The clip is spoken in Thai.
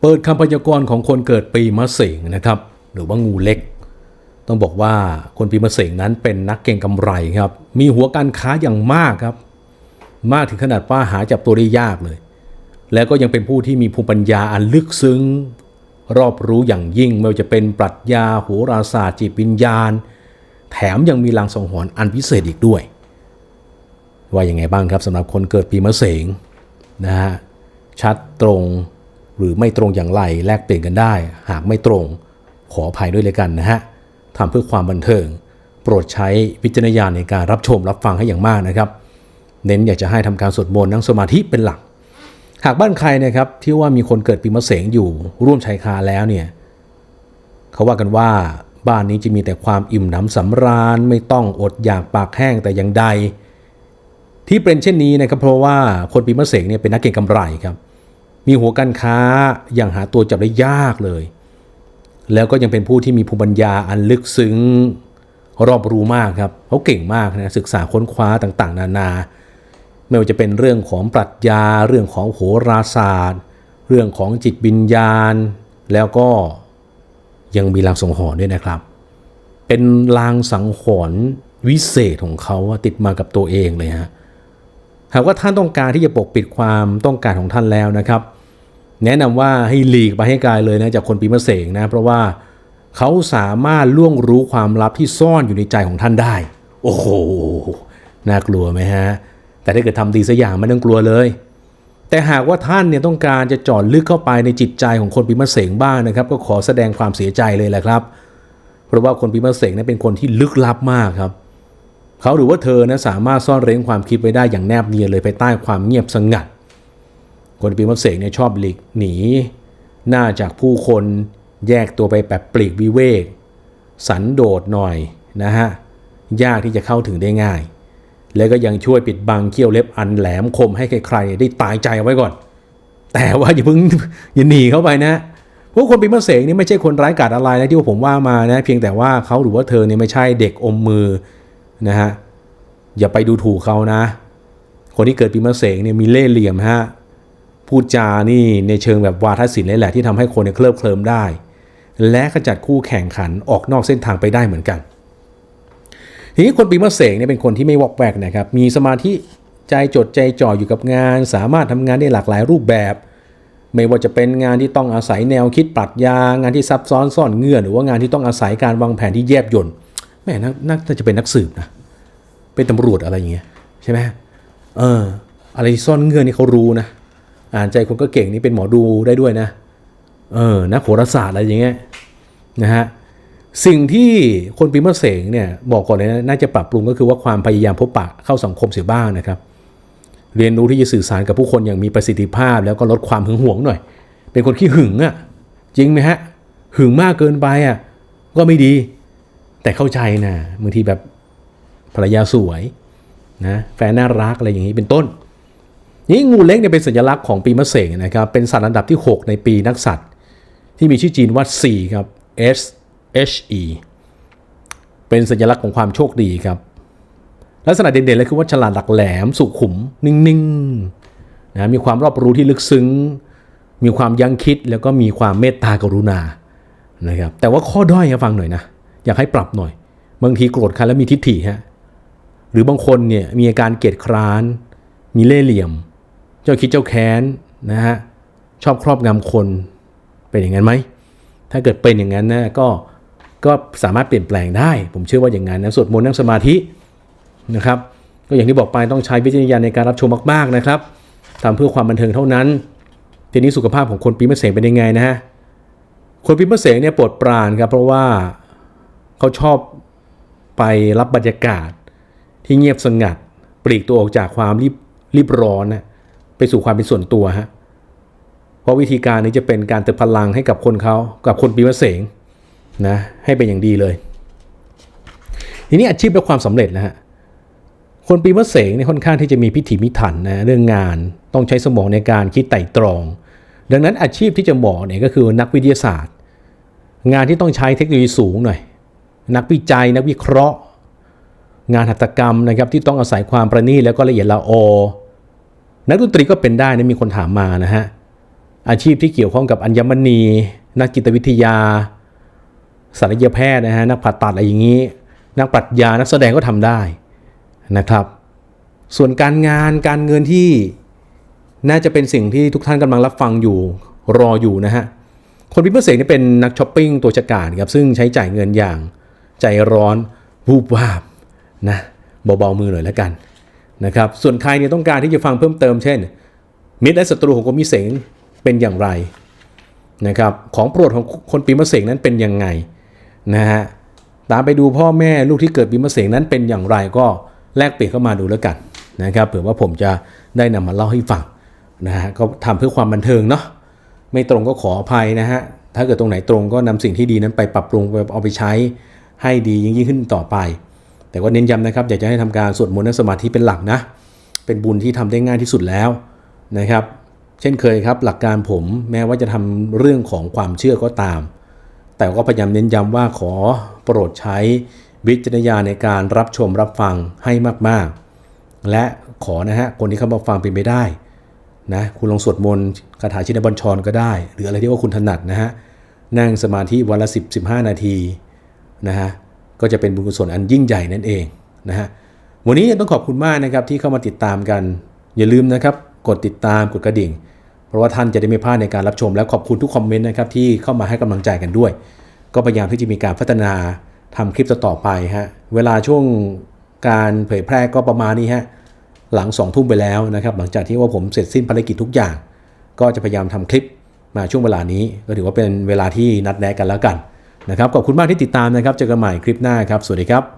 เปิดคำพยากรณ์ของคนเกิดปีมะเสงนะครับ หรือว่างูเล็ก ต้องบอกว่าคนปีมะเสงนั้นเป็นนักเก็งกำไรครับ มีหัวการค้าอย่างมากครับ มากถึงขนาดว่าหาจับตัวได้ยากเลย แล้วก็ยังเป็นผู้ที่มีภูมิปัญญาอันลึกซึ้ง รอบรู้อย่างยิ่งไม่ว่าจะเป็นปรัชญาโหราศาสตร์จิตวิญญาณ แถมยังมีลางสังหรณ์อันพิเศษอีกด้วย ว่าอย่างไงบ้างครับสำหรับคนเกิดปีมะเสงนะฮะชัดตรง หรือไม่ตรงอย่างไรแลกเปลี่ยนกันได้ หากไม่ตรง ขออภัยด้วยเลยกันนะฮะทำเพื่อความบันเทิง โปรดใช้วิจารณญาณในการรับชมรับฟังให้อย่างมากนะครับ เน้นอยากจะให้ทำการสวดมนต์นั่งสมาธิเป็นหลัก หากบ้านใครนะครับที่ว่ามีคนเกิดปีมะเสงอยู่ร่วมชายคาแล้วเนี่ยเขาว่ากันว่าบ้านนี้จะมีแต่ความอิ่มหนำสำราญไม่ต้องอดอยากปากแห้งแต่อย่างใด ที่เป็นเช่นนี้นะครับเพราะว่าคนปีมะเสงเนี่ยเป็นนักเก็งกำไรครับ มีหัวการค้าอย่างหาตัวจับได้ยากเลย แล้วก็ยังเป็นผู้ที่มีภูมิปัญญาอันลึกซึ้งรอบรู้มากครับเขาเก่งมากนะศึกษาค้นคว้าต่างๆ นานา ไม่ว่าจะเป็นเรื่องของปรัชญา เรื่องของโหราศาสตร์ เรื่องของจิตวิญญาณ แล้วก็ยังมีลางสังหรณ์ด้วยนะครับ เป็นลางสังหรณ์วิเศษของเขาติดมากับตัวเองเลยฮะหากว่าท่านต้องการที่จะปกปิดความต้องการของท่านแล้วนะครับ แนะนำว่าให้หลีกไปให้ไกลเลยนะจากคนปีมะเสงนะเพราะว่าเขาสามารถล่วงรู้ความลับที่ซ่อนอยู่ในใจของท่านได้ โอ้โหน่ากลัวไหมฮะ แต่ถ้าเกิดทำดีสักอย่างไม่ต้องกลัวเลย แต่หากว่าท่านเนี่ยต้องการจะจอดลึกเข้าไปในจิตใจของคนปีมะเสงบ้างนะครับ ก็ขอแสดงความเสียใจเลยแหละครับ เพราะว่าคนปีมะเสงนั้นเป็นคนที่ลึกลับมากครับเขาหรือว่าเธอนะสามารถซ่อนเร้นความคิดไว้ได้อย่างแนบเนียนเลยภายใต้ความเงียบสงัด คนปีมะเสงเนี่ยชอบหลีกหนี หน้าจากผู้คนแยกตัวไปแบบปลีกวิเวก สันโดษหน่อยนะฮะ ยากที่จะเข้าถึงได้ง่าย แล้วก็ยังช่วยปิดบังเขี้ยวเล็บอันแหลมคมให้ใครๆได้ตายใจเอาไว้ก่อน แต่ว่าอย่าเพิ่งอย่าหนีเข้าไปนะพราะคนปีมะเสงนี่ไม่ใช่คนร้ายกาจอะไรนะที่ผมว่ามานะเพียงแต่ว่าเขาหรือว่าเธอเนี่ยไม่ใช่เด็กอมมือนะฮะอย่าไปดูถูกเขานะ คนที่เกิดปีมะเสงเนี่ยมีเล่ห์เหลี่ยมฮะ พูดจานี่ในเชิงแบบวาทศิลป์เลยแหละที่ทำให้คนเนี่ยเคลิบเคลิมได้ และขจัดคู่แข่งขันออกนอกเส้นทางไปได้เหมือนกัน ทีนี้คนปีมะเสงเนี่ยเป็นคนที่ไม่วอกแวกนะครับ มีสมาธิใจจดใจจ่ออยู่กับงาน สามารถทำงานได้หลากหลายรูปแบบ ไม่ว่าจะเป็นงานที่ต้องอาศัยแนวคิดปรัชญางานที่ซับซ้อนซ่อนเงื่อน หรือว่างานที่ต้องอาศัยการวางแผนที่แยบยลแม่นักน่าจะเป็นนักสืบนะเป็นตำรวจอะไรอย่างเงี้ยใช่ไหมเอออะไรที่ซ่อนเงื่อนนี่เขารู้นะ อ่านใจคนก็เก่งนี่เป็นหมอดูได้ด้วยนะ เออนักโหราศาสตร์อะไรอย่างเงี้ยนะฮะสิ่งที่คนปีมะเสงเนี่ยบอกก่อนเลยนะน่าจะปรับปรุงก็คือว่าความพยายามพบปะเข้าสังคมเสียบ้างนะครับ เรียนรู้ที่จะสื่อสารกับผู้คนอย่างมีประสิทธิภาพ แล้วก็ลดความหึงหวงหน่อย เป็นคนขี้หึงอะ่ะจริงไหมฮะหึงมากเกินไปอะ่ะก็ไม่ดี แต่เข้าใจนะบางทีแบบภรรยาสวยนะแฟนน่ารักอะไรอย่างนี้เป็นต้น นี่งูเล็กเนี่ยเป็นสัญลักษณ์ของปีมะเสงนะครับ เป็นสัตว์อันดับที่ 6 ในปีนักสัตว์ ที่มีชื่อจีนว่า C ครับ S H E เป็นสัญลักษณ์ของความโชคดีครับ ลักษณะเด่นๆเลยคือว่าฉลาดหลักแหลม สุขุม นิ่งๆนะมีความรอบรู้ที่ลึกซึ้ง มีความยั้งคิดแล้วก็มีความเมตตากรุณานะครับแต่ว่าข้อด้อยฟังหน่อยนะ อยากให้ปรับหน่อย บางทีโกรธใครแล้วมีทิฏฐิฮะหรือบางคนเนี่ยมีอาการเกลียจคร้าน มีเล่ห์เหลี่ยม เจ้าคิดเจ้าแค้นนะฮะชอบครอบงำคนเป็นอย่างนั้นไหมถ้าเกิดเป็นอย่างนั้นนะก็ก็สามารถเปลี่ยนแปลงได้ ผมเชื่อว่าอย่างนั้นนะสวดมนต์นั่งสมาธินะครับก็อย่างที่บอกไปต้องใช้วิจารณญาณในการรับชมมากๆนะครับทำเพื่อความบันเทิงเท่านั้น ทีนี้สุขภาพของคนปีมะเสงเป็นยังไงนะฮะคนปีมะเสงเนี่ยปรดปรานครับเพราะว่าเขาชอบไปรับบรรยากาศที่เงียบสงัด ปลีกตัวออกจากความรีบรีบร้อนนะ ไปสู่ความเป็นส่วนตัวฮะเพราะวิธีการนี้จะเป็นการเติมพลังให้กับคนเขากับคนปีมะเสงนะให้เป็นอย่างดีเลย ทีนี้อาชีพและความสำเร็จนะฮะคนปีมะเสงเนี่ยค่อนข้างที่จะมีพิถีพิถันนะเรื่องงานต้องใช้สมองในการคิดไต่ตรอง ดังนั้นอาชีพที่จะเหมาะเนี่ยก็คือนักวิทยาศาสตร์ งานที่ต้องใช้เทคโนโลยีสูงหน่อยนักวิจัยนักวิเคราะห์ งานหัตถกรรมนะครับที่ต้องอาศัยความประณีตแล้วก็ละเอียดละออ นักดนตรีก็เป็นได้นะมีคนถามมานะฮะอาชีพที่เกี่ยวข้องกับอัญมณี นักจิตวิทยาศัลยแพทย์นะฮะนักผ่าตัดอะไรอย่างนี้ นักปรัชญานักแสดงก็ทำได้นะครับ ส่วนการงานการเงินที่น่าจะเป็นสิ่งที่ทุกท่านกำลังรับฟังอยู่รออยู่นะฮะคนพิมพ์เสกนี่เป็นนักช้อปปิ้งตัวฉกาจครับซึ่งใช้จ่ายเงินอย่างใจร้อนวูบวาบนะเบาๆมือหน่อยแล้วกัน นะครับส่วนใครเนี่ยต้องการที่จะฟังเพิ่มเติมเช่น มิตรและศัตรูของคนมีเสงเป็นอย่างไรนะครับของโปรดของคนปีมะเสงนั้นเป็นยังไงนะฮะตามไปดูพ่อแม่ลูกที่เกิดปีมะเสงนั้นเป็นอย่างไรก็แลกเปลี่ยนเข้ามาดูแล้วกันนะครับเผื่อว่าผมจะได้นำมาเล่าให้ฟังนะฮะก็ทำเพื่อความบันเทิงเนาะไม่ตรงก็ขออภัยนะฮะถ้าเกิดตรงไหนตรงก็นำสิ่งที่ดีนั้นไปปรับปรุงไปเอาไปใช้ให้ดียิ่งยิ่งขึ้นต่อไป แต่ก็เน้นย้ำนะครับ อยากจะให้ทำการสวดมนต์และสมาธิเป็นหลักนะ เป็นบุญที่ทำได้ง่ายที่สุดแล้วนะครับ เช่นเคยครับ หลักการผมแม้ว่าจะทำเรื่องของความเชื่อก็ตาม แต่ก็พยายามเน้นย้ำว่าขอโปรดใช้วิจารณญาณในการรับชมรับฟังให้มากๆ และขอนะฮะคนที่เข้ามาฟังเป็นไปได้นะคุณลองสวดมนต์คาถาชินบัญชรก็ได้ หรืออะไรที่ว่าคุณถนัดนะฮะนั่งสมาธิวันละ 10 15 นาทีนะฮะ ก็จะเป็นบุญกุศลอันยิ่งใหญ่นั่นเองนะฮะวันนี้ต้องขอบคุณมากนะครับที่เข้ามาติดตามกัน อย่าลืมนะครับกดติดตามกดกระดิ่ง เพราะว่าท่านจะได้ไม่พลาดในการรับชม และขอบคุณทุกคอมเมนต์นะครับที่เข้ามาให้กำลังใจกันด้วย ก็พยายามที่จะมีการพัฒนาทำคลิปต่อไปฮะเวลาช่วงการเผยแพร่ก็ประมาณนี้ฮะหลัง2องทุ่มไปแล้วนะครับหลังจากที่ว่าผมเสร็จสิ้นภารกิจทุกอย่าง ก็จะพยายามทำคลิปมาช่วงเวลานี้ ก็ถือว่าเป็นเวลาที่นัดแนะกันแล้วกัน นะครับขอบคุณมากที่ติดตามนะครับเจอกันใหม่คลิปหน้าครับสวัสดีครับ